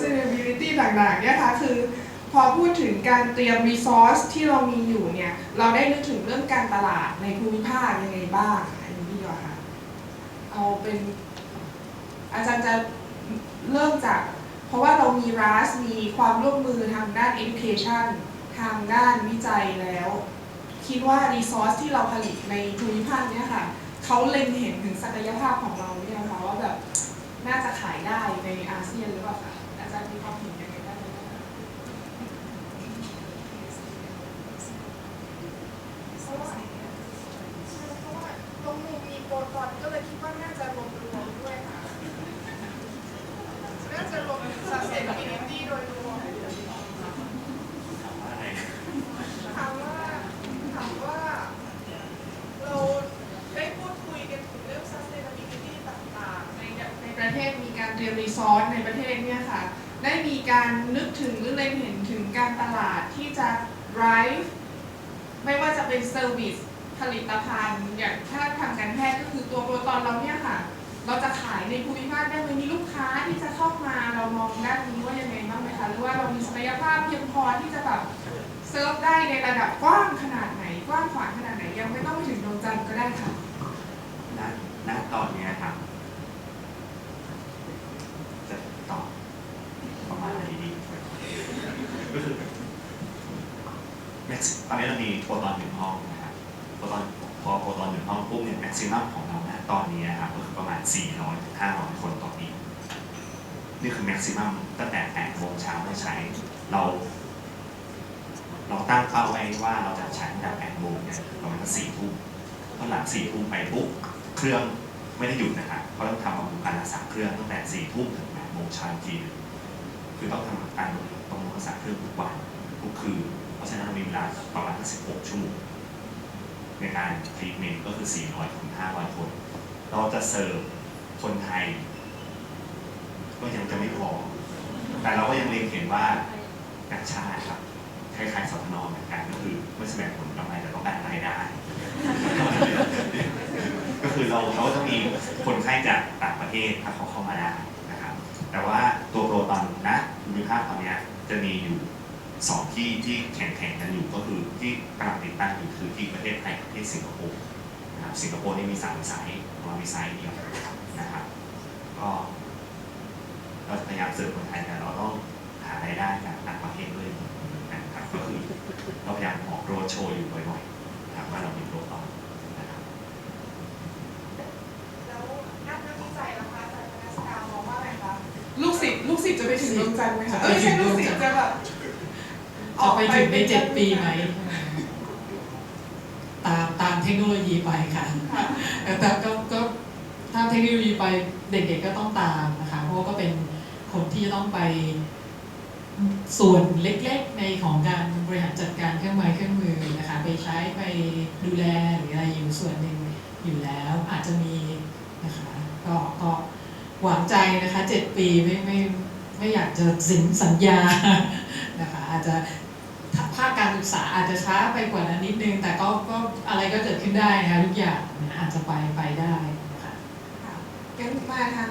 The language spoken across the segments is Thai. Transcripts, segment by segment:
sustainability ต่างๆเนี่ยค่ะคือพอพูดถึงการเตรียม resource ที่เรามีอยู่เนี่ยเราได้นึกถึงเรื่องการตลาดในภูมิภาคยังไงบ้างอันนี้ดีกว่าค่ะเอาเป็น อาจารย์จะเริ่มจาก เพราะว่าเรามี RAS มีความร่วมมือทางด้าน education ทางด้านวิจัยแล้ว คิดว่า resource ที่เราผลิตในภูมิภาคเนี่ยค่ะเขาเล็งเห็นถึงศักยภาพของเราเนี่ยค่ะว่าแบบน่าจะขายได้ในอาเซียนหรือเปล่าคะอาจารย์มีความเห็นยังไงบ้างไหมคะ เพราะว่าเพราะว่าตรงมุมมีโปรตอนก็เลยคิดว่าน่าจะรวมรวมๆด้วยค่ะ น่าจะรวม sustainability โดยรวม ถามว่าถามว่า เราได้พูดคุยกันถึงเรื่อง sustainability ต่างๆ ในแบบ ในประเทศมีการเตรียมรี ซอสในประเทศเนี่ยค่ะ ได้มีการนึกถึงหรือเล็งเห็นถึงการตลาดที่จะ drive ไม่ว่าจะเป็นเซอร์วิสผลิตภัณฑ์ อย่างถ้าทางการแพทย์ก็คือตัวโปรตอนเราเนี่ยค่ะ เราจะขายในภูมิภาคได้ไหมมีลูกค้าที่จะเข้ามาเรามองด้านนี้ว่ายังไงบ้างไหมคะหรือว่าเรามีศักยภาพเพียงพอที่จะแบบเซิร์ฟได้ในระดับกว้างขนาดไหนกว้างขวางขนาดไหนยังไม่ต้องไปถึงดวงจันทร์ก็ได้ค่ะณตอนนี้ครับ จะ ตอประมาณไหนดีก็คือแม็กซ์ตอนนี้เรามีโปรตอนหนึ่งห้องนะครับโปรตอนพอโปรตอนหนึ่งห้องปุ๊บเนี่ยแม็กซิมัมของเราณตอนนี้นะครับก็คือประมาณ 400ถึง500 คนต่อปีนี่คือแม็กซิมัมตั้งแต่8โมงเช้าไม่ใช้เรา เราตั้งเป้าไว้ว่าเราจะใช้ตั้งแต่8โมงเนี่ยประมาณ4ทุ่มพอหลังสี่ทุ่มไปปุ๊บเครื่องไม่ได้หยุดนะครับเขาต้องทำบำรุงการรักษาเครื่องตั้งแต่สี่ทุ่มถึง โมงเช้าอีกทีหนึงคือต้องทำการบำรุงรักษาเครื่องทุกวันทุกคืนเพราะฉะนั้นเรามีเวลาประมาณ 16 ชั่วโมงในการทรีทเมนต์ก็คือ 400 ถึง 500 คน เราจะเสิร์ฟคนไทย ก็ยังจะไม่พอ แต่เราก็ยังเล็งเห็นว่าต่างชาติครับคล้ายๆสทนเหมือนกันก็คือไม่แสดงผลกำไรแต่ต้องการรายได้ ก็คือเราเราก็จะมีคนไข้จากต่างประเทศถ้าเขาเข้ามาได้ แต่ว่าตัวโปรตอนนะภูมิภาคตอนเนี้ยจะมีอยู่สองที่ที่แข่งกันอยู่ก็คือที่กำลังติดตั้งอยู่คือที่ประเทศไทยกับประเทศสิงคโปร์นะครับสิงคโปร์นี่มีสามไซต์ของเรามีไซต์เดียวนะครับก็เราพยายามเสริมคนไทยแต่เราต้องหารายได้จากต่างประเทศด้วยนะครับก็คือเราพยายามออกโรดโชว์อยู่บ่อยๆนะครับว่าเรามีโปรตอนนะครับ แล้วนักวิจัยล่ะคะอาจารย์ธนสกาวมองว่าอะไรคะ ลูกศิษ ย์ลูกศิษย์จะไปถึงดวงจันทร์ไหมคะเอ้ยไม่ใช่ลูกศิษย์จะแบบจะไปถึงในเจ็ดปีไหม ตามตามเทคโนโลยีไปค่ะ ค่ะ แต่ก็ก็ถ้าเทคโนโลยีไปเด็กๆก็ต้องตามนะคะ เพราะว่าก็เป็นคนที่จะต้องไปส่วนเล็กๆในของการบริหารจัดการเครื่องไม้เครื่องมือนะคะ ไปใช้ไปดูแลหรืออะไรอยู่ส่วนหนึ่งอยู่แล้วอาจจะมีนะคะ ก็ก็หวังใจนะคะเจ็ดปีไม่ไม่ ไม่อยากจะสินสัญญานะคะอาจจะภาคการศึกษาอาจจะช้าไปกว่านั้นนิดนึง แต่ก็ก็อะไรก็เกิดขึ้นได้นะคะทุกอย่างนะอาจจะไปไปได้นะคะค่ะงั้นมาทาง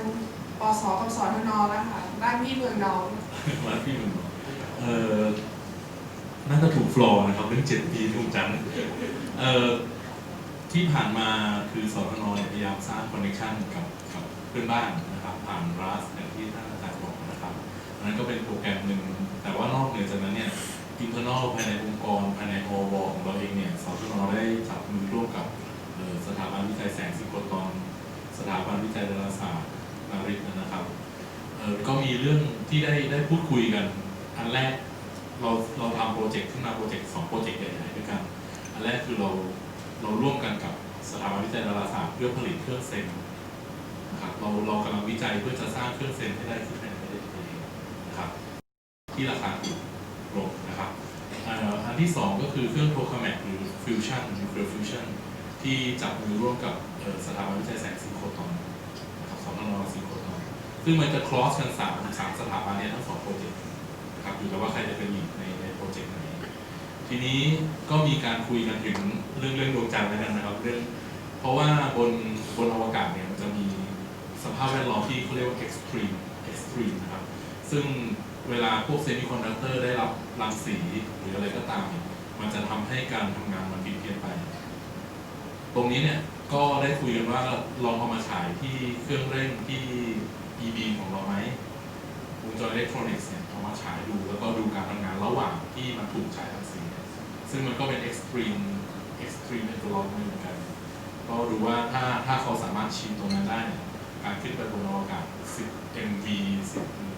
ปสกับสทนแล้วค่ะด้านพี่เมืองน้องมาพี่มึงเออน่าจะถูกฟลอร์นะครับเรื่องเจ็ดปีถูกจังเออที่ผ่านมาคือสทนเนี่ยพยายามสร้างคอนเนคชันกับกับเพื่อนบ้านนะครับผ่านรัสอย่างที่ท่าน นะครับอันนั้นก็เป็นโปรแกรมหนึ่ง แต่ว่านอกเหนือจากนั้นเนี่ยอินเทอร์นอลภายในองค์กร ภายในอวของเราเองเนี่ยสทนได้จับมือร่วมกับสถาบันวิจัยแสงสิโครตอน สถาบันวิจัยดาราศาสตร์นาริตนะครับก็มีเรื่องที่ได้ได้พูดคุยกัน อันแรกเราเราทำโปรเจกต์ขึ้นมาโปรเจกต์สองโปรเจกต์ใหญ่ๆด้วยกัน อันแรกคือเราเราร่วมกันกับสถาบันวิจัยดาราศาสตร์เพื่อผลิตเครื่องเซนนะครับเราเรากำลังวิจัยเพื่อจะสร้างเครื่องเซนให้ได้ขึ้นใน นะครับ ที่ราคาถูกลงนะครับอันที่สองก็คือเครื่องโทรคาแมกหรือฟิวชั่นหรือฟิวชั่นที่จับมือร่วมกับสถาบันวิจัยแสงสีโครตอนนะครับสองนอสีโครตอน ซึ่งมันจะ cross กันสามสามสถาบันเนี้ทั้งสองโปรเจกต์นะครับอยู่กับว่าใครจะเป็นหลีดในในโปรเจกต์ไหนทีนี้ก็มีการคุยกันถึงเรื่องเรื่องดวงจันทร์แล้วกันนะครับเรื่องเพราะว่าบนบนอวกาศเนี่ยมันจะมีสภาพแวดล้อมที่เขาเรียกว่า extreme extreme นะครับ ซึ่งเวลาพวกเซมิคอนดักเตอร์ได้รับรังสีหรืออะไรก็ตาม มันจะทำให้การทำงานมันผิดเพี้ยนไป ตรงนี้เนี่ยก็ได้คุยกันว่าลองเอามาฉายที่เครื่องเร่งที่ EB ของเราไหมวงจรอิเล็กทรอนิกส์เนี่ยเอามาฉายดูแล้วก็ดูการทำงานระหว่างที่มันถูกฉายรังสี ซึ่งมันก็เป็น extreme extreme environment เหมือนกันก็ดูว่าถ้าถ้าเขาสามารถชี้ตรงนั้นได้เนี่ยการขึ้นไปบนอวกาศ10 MV 10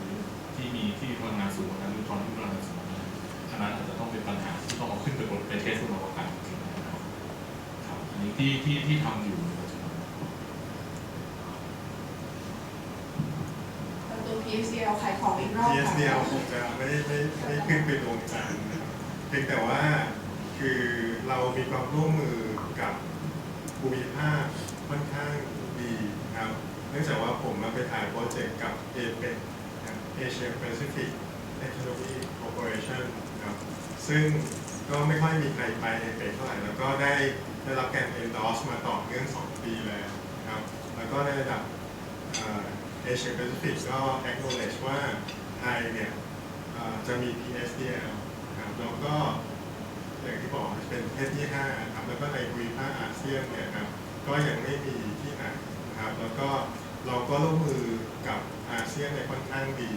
ที่ที่ที่ทำอยู่ในปัจจุบันตัว PSDL ขายของอีกรอบค่ะ PSDL คงจะไม่ไม่ไม่ขึ้นไปดวงจันทร์นะครับเพียงแต่ว่าคือเรามีความร่วมมือกับภูมิภาคค่อนข้างดีครับ เนื่องจากว่าผมมาไปถ่ายโปรเจกต์กับ APEC นะครับ Asia Pacific Economic Corporation ครับซึ่งก็ไม่ค่อยมีใครไป APEC เท่าไหร่แล้วก็ได้ ได้รับการ endorse มาต่อเนื่อง 2 ปีแล้วครับ แล้วก็ในระดับเอเชียแปซิฟิกก็ acknowledge ว่าไทยเนี่ยจะมี PSDL ครับแล้วก็อย่างที่บอกเป็นประเทศที่ 5 ครับ แล้วก็ในภูมิภาคอาเซียนเนี่ยครับก็ยังไม่มีที่ไหนนะครับ แล้วก็เราก็ร่วมมือกับอาเซียนในค่อนข้างดี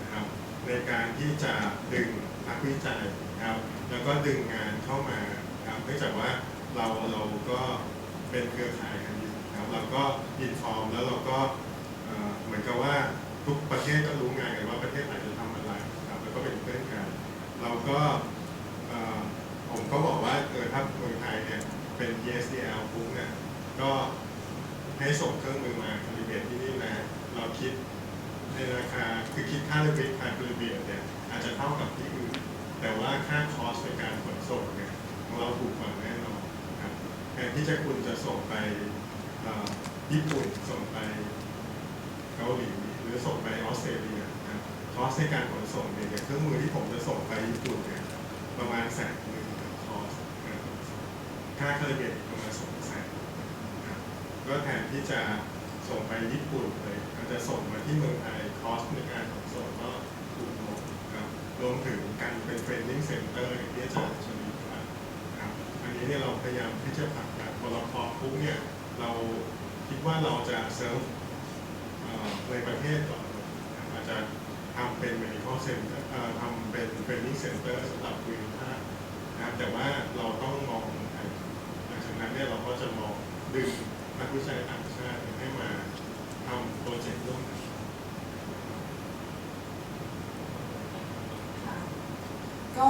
นะครับ ในการที่จะดึงนักวิจัยนะครับ แล้วก็ดึงงานเข้ามาครับเนื่องจากว่า เราเราก็เป็นเครือข่ายกันอยู่นะครับเราก็อินฟอร์มแล้วเราก็เหมือนกับว่าทุกประเทศก็รู้งานกันว่าประเทศไหนจะทำอะไรครับแล้วก็เป็นเพื่อนกันเราก็ผมก็บอกว่าเออถ้าเมืองไทยเนี่ยเป็น ESDL ปุ๊บเนี่ยก็ให้ส่งเครื่องมือมาคาลิเบตที่นี่นะเราคิดในราคาคือคิดค่าเรื่องค่าคาลิเบตเนี่ยอาจจะเท่ากับที่อื่นแต่ว่าค่าคอสในการขนส่งเนี่ยของเราถูกกว่าแน่นอน ทนที่จะคุณจะส่งไปญี่ปุ่นส่งไปเกาหลีหรือส่งไปออสเตรเลียนะครับคอสในการขนส่งเนี่ยเครื่องมือที่ผมจะส่งไปญี่ปุ่นเนี่ยประมาณแสนหนึ่งครับคอสการขนส่งค่าคาลิเบประมาณสองแสนก็แทนที่จะส่งไปญี่ปุ่นเลยอาจจะส่งมาที่เมืองไทยคอสในการขนส่งก็ถูกลงครับรวมถึงการเป็นเทรนนิ่งเซ็นเตอร์ที่อาจารย์ชลีครับครับอั นี้เนี่ยเราพยายามที่จะผลักดันพอเราพอปุ๊บเนี่ยเราคิดว่าเราจะเซิร์ฟในประเทศก่อนอาจจะทำเป็น medical center เอ่อทำเป็น training center สำหรับภูมิภาคนะครับแต่ว่าเราต้องมองหลังจากนั้นเนี่ยเราก็จะมองดึงนักวิจัยต่างชาติให้มาทำโปรเจกต์ร่วมกัน ค่ะก็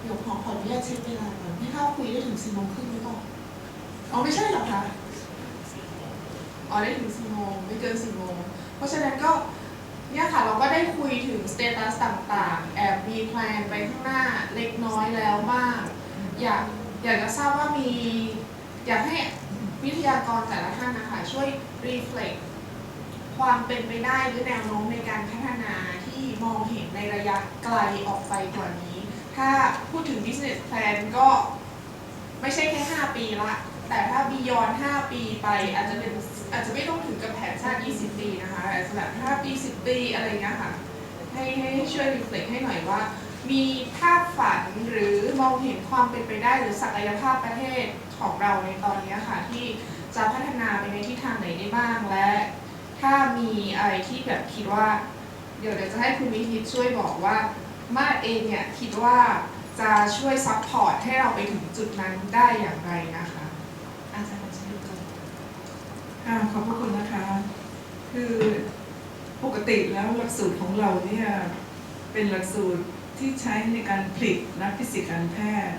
เดี๋ยวขอขออ นุญาตเช็คเวลาก่อนพี่ข้าวคุยได้ถึงสี่โมงครึ่งหรือเปล่าอ๋อไม่ใช่หรอคะอ๋อได้ถึงสี่โมงไม่เกินสี่โมงเพราะฉะนั้นก็เนี่ยค่ะเราก็ได้คุยถึงสเตตัสต่างๆ แอบมีแพลนไปข้างหน้าเล็กน้อยแล้วมาก อยากอยากจะทราบว่ามี อยากให้วิทยากรแต่ละท่านนะคะช่วย reflect ความเป็นไปได้หรือแนวโน้มในการพัฒนาที่มองเห็นในระยะไกลออกไปกว่านี้ ถ้าพูดถึง business plan ก็ไม่ใช่แค่ 5 ปีละ แต่ถ้า beyond 5 ปีไปอาจจะเป็นอาจจะไม่ต้องถึงกับแผนชาติ 20 ปีนะคะอาจจะแบบ5ปี 10 ปีอะไรเงี้ยค่ะ ให้ให้ช่วย reflect ให้หน่อยว่า มีภาพฝันหรือมองเห็นความเป็นไปได้หรือศักยภาพประเทศของเราในตอนนี้ค่ะ ที่จะพัฒนาไปในทิศทางไหนได้บ้างและถ้ามีอะไรที่แบบคิดว่า เดี๋ยวเดี๋ยวจะให้คุณวิทิตช่วยบอกว่า มาดเองเนี่ยคิดว่าจะช่วยซัพพอร์ตให้เราไปถึงจุดนั้นได้อย่างไรนะคะอาจารย์ชิลก่อนค่ะขอบพระคุณนะคะ คือปกติแล้วหลักสูตรของเราเนี่ยเป็นหลักสูตรที่ใช้ในการผลิตนักฟิสิกส์การแพทย์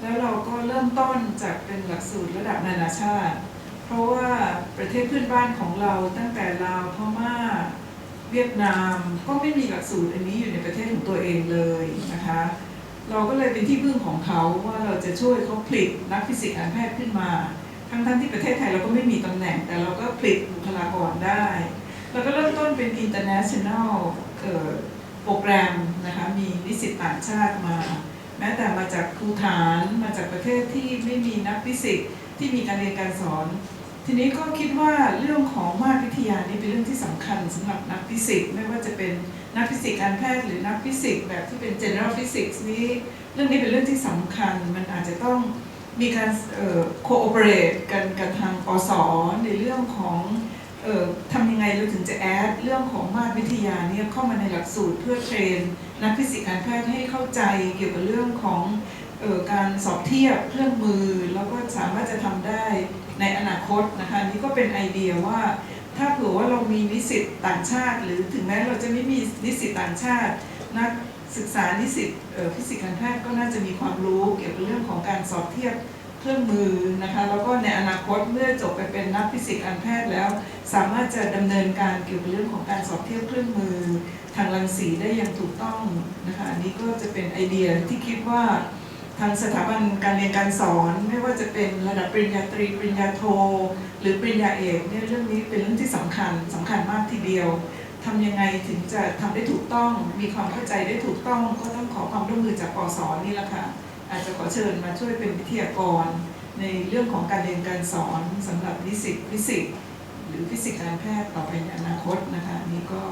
แล้วเราก็เริ่มต้นจากเป็นหลักสูตรระดับนานาชาติ เพราะว่าประเทศเพื่อนบ้านของเราตั้งแต่ลาวพม่า เวียดนามก็ไม่มีหลักสูตรอันนี้อยู่ในประเทศของตัวเองเลยนะคะ เราก็เลยเป็นที่พึ่งของเขาว่าเราจะช่วยเขาผลิตนักฟิสิกส์การแพทย์ขึ้นมา ทั้งๆที่ประเทศไทยเราก็ไม่มีตำแหน่ง แต่เราก็ผลิตบุคลากรได้ เราก็เริ่มต้นเป็น international โปรแกรมนะคะ มีนิสิตต่างชาติมา แม้แต่มาจากภูฐาน มาจากประเทศที่ไม่มีนักฟิสิกส์ที่มีการเรียนการสอน ทีนี้ก็คิดว่าเรื่องของมาตรวิทยานี่เป็นเรื่องที่สำคัญสำหรับนักฟิสิกส์ไม่ว่าจะเป็นนักฟิสิกส์การแพทย์หรือนักฟิสิกส์แบบที่เป็น general physics นี้เรื่องนี้เป็นเรื่องที่สำคัญ มันอาจจะต้องมีการเอ่อ cooperate กันกับทางอสอในเรื่องของเอ่อทำยังไงเราถึงจะแอดเรื่องของมาตรวิทยาเนี่ยเข้ามาในหลักสูตรเพื่อเทรน นักฟิสิกส์การแพทย์ให้เข้าใจเกี่ยวกับเรื่องของ การสอบเทียบเครื่องมือแล้วก็สามารถจะทำได้ในอนาคตนะคะนี่ก็เป็นไอเดียว่า ถ้าเผื่อว่าเรามีนิสิตต่างชาติ หรือถึงแม้เราจะไม่มีนิสิตต่างชาตินักศึกษานิสิตฟิสิกส์การแพทย์ก็น่าจะมีความรู้เกี่ยวกับเรื่องของการสอบเทียบเครื่องมือนะคะแล้วก็ในอนาคตเมื่อจบไปเป็นนักฟิสิกส์การแพทย์แล้ว สามารถจะดำเนินการเกี่ยวกับเรื่องของการสอบเทียบเครื่องมือ ทางรังสีได้อย่างถูกต้องนะคะอันนี้ก็จะเป็นไอเดียที่คิดว่า ทางสถาบันการเรียนการสอนไม่ว่าจะเป็นระดับปริญญาตรีปริญญาโท หรือปริญญาเอกเนี่ยเรื่องนี้เป็นเรื่องที่สำคัญสำคัญมากทีเดียวทำยังไงถึงจะทำได้ถูกต้อง มีความเข้าใจได้ถูกต้อง ก็ต้องขอความร่วมมือจากปสนี่แหละค่ะอาจจะขอเชิญมาช่วยเป็นวิทยากร ในเรื่องของการเรียนการสอนสำหรับนิสิตฟิสิกส์หรือฟิสิกส์การแพทย์ต่อไปในอนาคตนะคะนี่ก็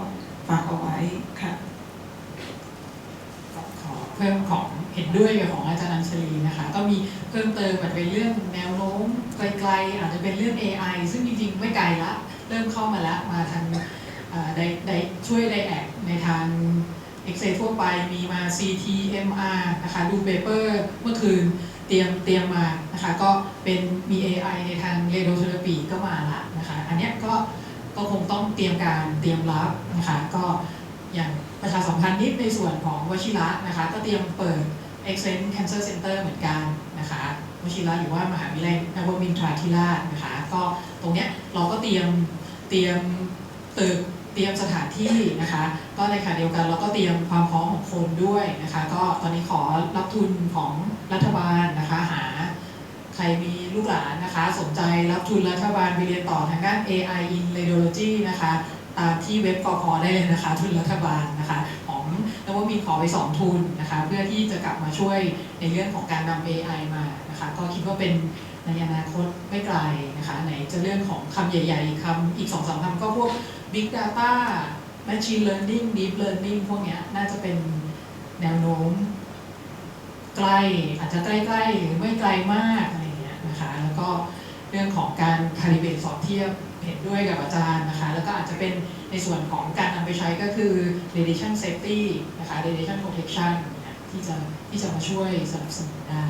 ฝากเอาไว้ค่ะ เพิ่มของเห็นด้วยกับของอาจารย์อัญชลีนะคะ ก็มีเพิ่มเติมอาจจะเป็นเรื่องแนวโน้มไกลๆอาจจะเป็นเรื่อง AI ซึ่งจริงๆไม่ไกลละเริ่มเข้ามาแล้วมาทางได้ได้ช่วยได้แอกในทาง Excel ทั่วไปมีมา CT MR นะคะดูเปเปอร์เมื่อคืนเตรียมเตรียมมานะคะก็เป็นมี AI ในทางเรโอเทอราปีก็มาละนะคะอันนี้ก็ก็คงต้องเตรียมการเตรียมรับนะคะก็ อย่างประชาสัมพันธ์นิดในส่วนของวชิระนะคะ ก็เตรียมเปิด Excellent Cancer Center เหมือนกันนะคะวชิระหรือว่ามหาวิทยาลัยนวมินทราธิราชนะคะ ก็ตรงเนี้ยเราก็เตรียมเตรียมตึกเตรียมสถานที่นะคะ ก็ในขณะเดียวกันเราก็เตรียมความพร้อมของคนด้วยนะคะ ก็ตอนนี้ขอรับทุนของรัฐบาลนะคะหาใครมีลูกหลานนะคะ สนใจรับทุนรัฐบาลไปเรียนต่อทางด้าน AI in Radiology นะคะ ที่เว็บกอพอได้เลยนะคะทุนรัฐบาลนะคะของนวมินทร์ขอไปสองทุนนะคะเพื่อที่จะกลับมาช่วยในเรื่องของการนำ AI มานะคะก็คิดว่าเป็นในอนาคตไม่ไกลนะคะไหนจะเรื่องของคำใหญ่ๆคำอีกสองสามคำก็พวก Big Data Machine Learning Deep Learning พวกเนี้ยน่าจะเป็นแนวโน้มใกล้อาจจะใกล้ๆหรือไม่ไกลมากอะไรเงี้ยนะคะแล้วก็เรื่องของการคาลิเบตสอบเทียบ เห็นด้วยกับอาจารย์นะคะ แล้วก็อาจจะเป็นในส่วนของการนำไปใช้ก็คือ radiation safety นะคะ radiation protection เนี่ยที่จะที่จะมาช่วยสนับสนุนได้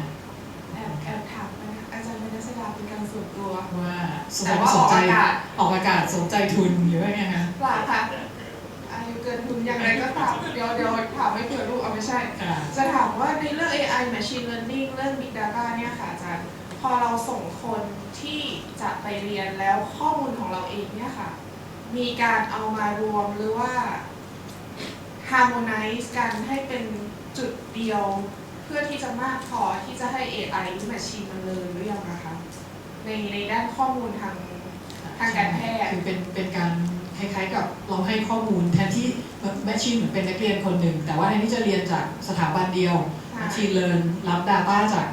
แอบแอบถามนะคะอาจารย์เป็นนักแสดงเป็นการส่วนตัว ว่าสนแต่ว่าสอนอกใจอากาศ ออกอากาศสนใจทุนหรือว่าไงคะเปล่าค่ะอายุเกินทุนอย่างไรก็ตามเดี๋ยวเดี๋ยวถามไม่เผื่อลูกเอาไม่ใช่ค่ะจะถามว่าในเรื่อง AI Machine Learning เรื่อง Big Data เนี่ยค่ะอาจารย์ พอเราส่งคน ที่จะไปเรียนแล้วข้อมูลของเราเองเนี่ยค่ะ มีการเอามารวมหรือว่า harmonize กันให้เป็นจุดเดียว เพื่อที่จะมากพอที่จะให้ AI หรือ Machine มันเลยหรือยังนะคะในในด้านข้อมูลทางทางการแพทย์คือเป็นเป็นการคล้ายๆ กับเราให้ข้อมูลแทนที่แมชชีนเหมือนเป็นนักเรียนคนหนึ่ง แต่ว่าแทนที่จะเรียนจากสถาบันเดียวค่ะแมชชีนเรียนรับ Data จาก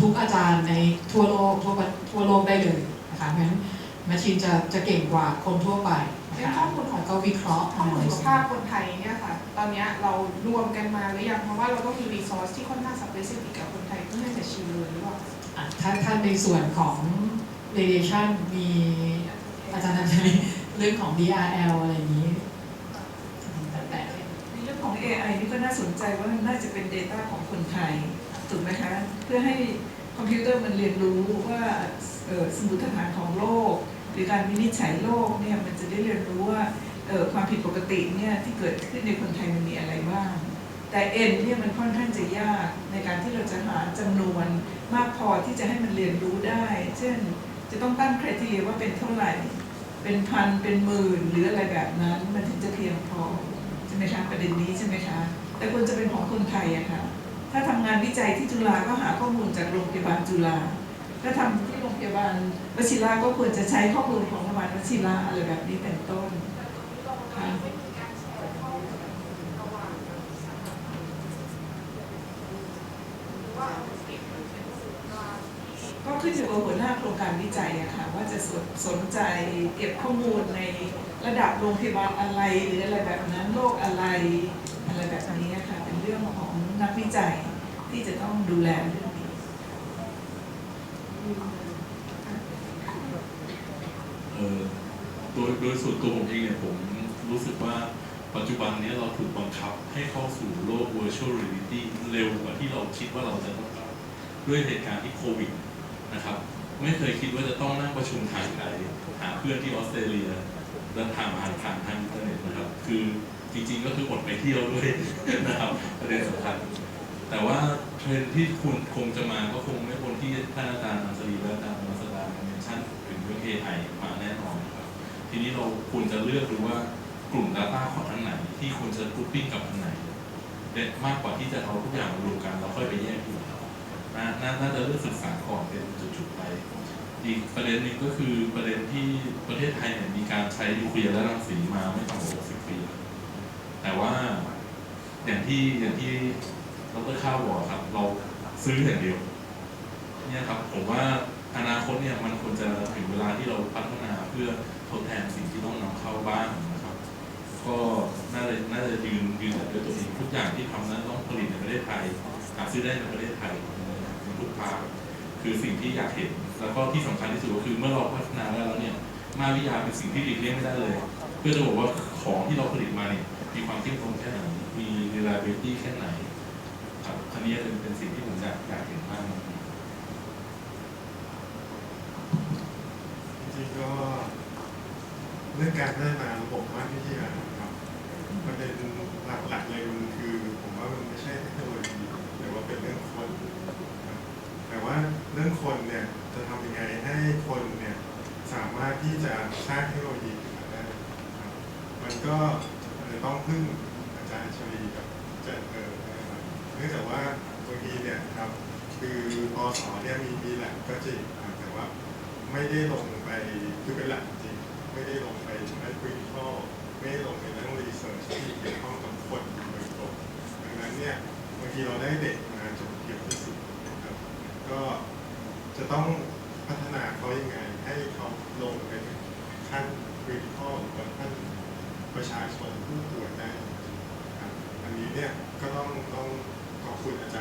ทุกอาจารย์ในทั่วโลกทั่วประทั่วโลกได้เลยนะคะเพราะฉะนั้นแมชชีนจะจะเก่งกว่าคนทั่วไปนะเป็นคะข้อมูลของแล้วก็วิเคราะห์ข้อมูลสุข analysis ภาพคนไทยเนี่ยค่ะ ตอนเนี้ยเรารวมกันมาหรือยังเพราะว่าเราต้องมีรีซอสที่ค่อนข้างสเปซิฟิกกับคนไทยเพื่อให้จะชิลเลยหรือเปล่าอะถ้าถ้าในส่วนของ radiation มีอาจารย์นันทลีเรื่องของ DRL อะไรอย่างนี้แต่แต่ในเรื่องของ AI นี่ก็น่าสนใจว่ามันน่าจะเป็น Data ของคนไทย ถูกไหมคะ เพื่อให้คอมพิวเตอร์มันเรียนรู้ว่าสมมติฐานของโลก หรือการวินิจฉัยโลกเนี่ยมันจะได้เรียนรู้ว่าความผิดปกติเนี่ยที่เกิดขึ้นในคนไทยมันมีอะไรบ้าง แต่เอ็นเนี่ยมันค่อนข้างจะยากในการที่เราจะหาจำนวนมากพอที่จะให้มันเรียนรู้ได้ เช่นจะต้องตั้งคุณทีว่าเป็นเท่าไหร่ เป็นพัน เป็นหมื่น หรืออะไรแบบนั้น มันถึงจะเพียงพอ ใช่ไหมคะ ประเด็นนี้ใช่ไหมคะ แต่ควรจะเป็นของคนไทยอะค่ะ ถ้าทำงานวิจัยที่จุฬาก็หาข้อมูลจากโรงพยาบาลจุฬาถ้าทำที่โรงพยาบาลวชิระก็ควรจะใช้ข้อมูลของโรงพยาบาลวชิระอะไรแบบนี้เป็นต้นครับก็ขึ้นอยู่กับหัวหน้าโครงการวิจัยอะค่ะว่าจะสนสนใจเก็บข้อมูลในระดับโรงพยาบาลอะไรหรืออะไรแบบนั้นโรคอะไรอะไรแบบนี้ นักวิจัยที่จะต้องดูแลเรื่องนี้โดยโดยส่วนตัวผมเองเนี่ยผมรู้สึกว่าปัจจุบันนี้เราถูกบังคับให้เข้าสู่โลก virtual reality เร็วกว่าที่เราคิดว่าเราจะต้องเข้าด้วยเหตุการณ์ที่โควิดนะครับ ไม่เคยคิดว่าจะต้องนั่งประชุมทางไกลหาเพื่อนที่ออสเตรเลียเดินทางผ่านผ่านทางอินเทอร์เน็ตนะครับ คือ จริงๆ ก็คืออดไปเที่ยวด้วยนะครับประเด็นสำคัญ แต่ว่าเทรนที่คุณคงจะมาก็คงไม่พ้นที่ท่านอาจารย์อัญชลีและอาจารย์วัสดาเมนชั่นถึงเรื่อง AI มาแน่นอนครับ ทีนี้เราควรจะเลือกดูว่ากลุ่ม Data ของอันไหน ที่ควรจะกรุ๊ปปิ้งกับอันไหนเด็ดมากกว่าที่จะเอาทุกอย่างมารวมกันแล้วค่อยไปแยกอยู่น่าน่าน่าจะเลือกศึกษาก่อนเป็นจุดๆไปอีกประเด็นหนึ่งก็คือประเด็นที่ประเทศไทยเนี่ยมีการใช้นิวเคลียร์และรังสีมาไม่ต่ำกว่า60ปี แต่ว่าอย่างที่อย่างที่ดรข้าวบอกครับ เราซื้ออย่างเดียว เนี่ยครับผมว่าอนาคตเนี่ยมันควรจะถึงเวลาที่เราพัฒนาเพื่อทดแทนสิ่งที่ต้องนำเข้าบ้างนะครับ ก็น่าจะน่าจะยืนยืนแต่ด้วยตัวเองทุกอย่างที่ทำนั้นต้องผลิตในประเทศไทยหาซื้อได้ในประเทศไทยในทุกภาคคือสิ่งที่อยากเห็น แล้วก็ที่สำคัญที่สุดก็คือเมื่อเราพัฒนาได้แล้วเนี่ยมาวิทยาเป็นสิ่งที่หลีกเลี่ยงไม่ได้เลย เพื่อจะบอกว่าของที่เราผลิตมาเนี่ยมีความเที่ยงตรงแค่ไหน มี reliability แค่ไหนครับอันนี้เป็นเป็นสิ่งที่ผมอยากอยากเห็นมากจริงๆก็เรื่องการพัฒนาระบบมากวิทยาครับประเด็นหลักๆเลยมันคือ ผมว่ามันไม่ใช่เทคโนโลยีแต่ว่าเป็นเรื่องคนคแต่ว่าเรื่องคนเนี่ยจะทำยังไงให้คนเนี่ยสามารถที่จะสร้างเทคโนโลยีขึ้นมาได้ครับ มันก็เลยต้องพึ่งอาจารย์ชลีกับอาจารย์เออนะครับเนื่องจากว่าบางทีเนี่ยครับคือปอสเนี่ยมีมีแหละก็จริงครับแต่ว่าไม่ได้ลงไปคือเป็นหลักจริง ไม่ได้ลงไปในคริติคอไม่ได้ลงในเรื่องรีเสิร์ชที่เกี่ยวข้องกับคนโดยตรงดังนั้นเนี่ยบางทีเราได้เด็กมาจบเกี่ยรติศิลป์นะครับก็จะต้องพัฒนาเขายังไงให้เขาลงไปขั้นคริติคอหรือขั้น ประชาชนผู้ป่วยได้อันนี้เนี่ยก็ต้องต้องขอบคุณอาจารย์